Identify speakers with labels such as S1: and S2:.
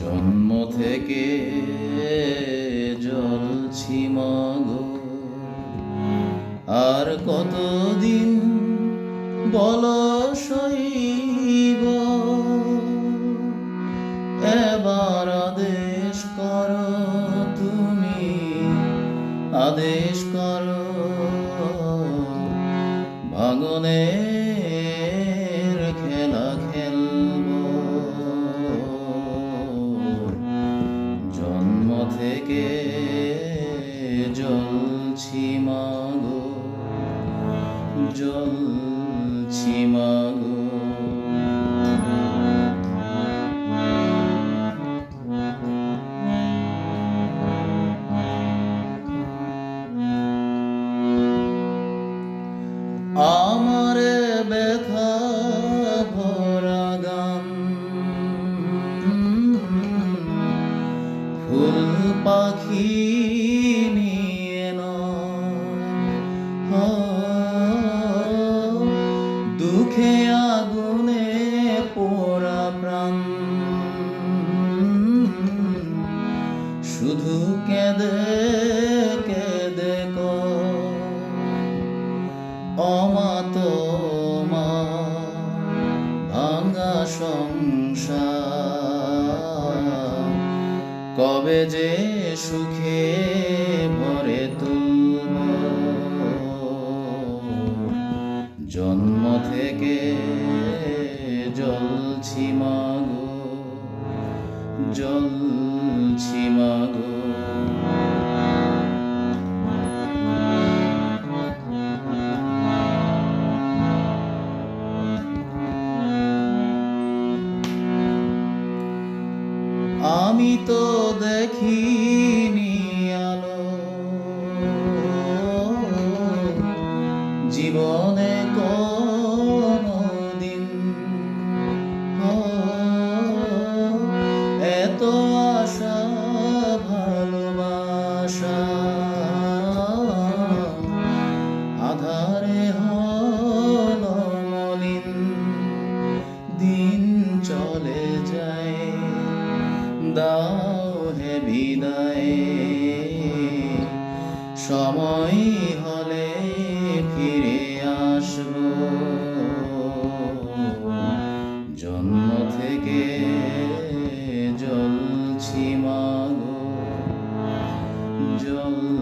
S1: জন্ম থেকে জ্বলছি মাগো। আর কতদিন বল সইব? এবার আদেশ করো তুমি, আদেশ করো। ভাঙনের জ্বলছি মাগো। আমারে ব্যথা শুধু কেঁদে কেঁদে কয় অমাত মা ভাঙা সংসার। কবে যে সুখে ভরে তুলব জন্ম থেকে জ্বলছি মাগো জ্বলছি মাগো। আমি তো দেখি থেকে জ্বলছি মাগো জল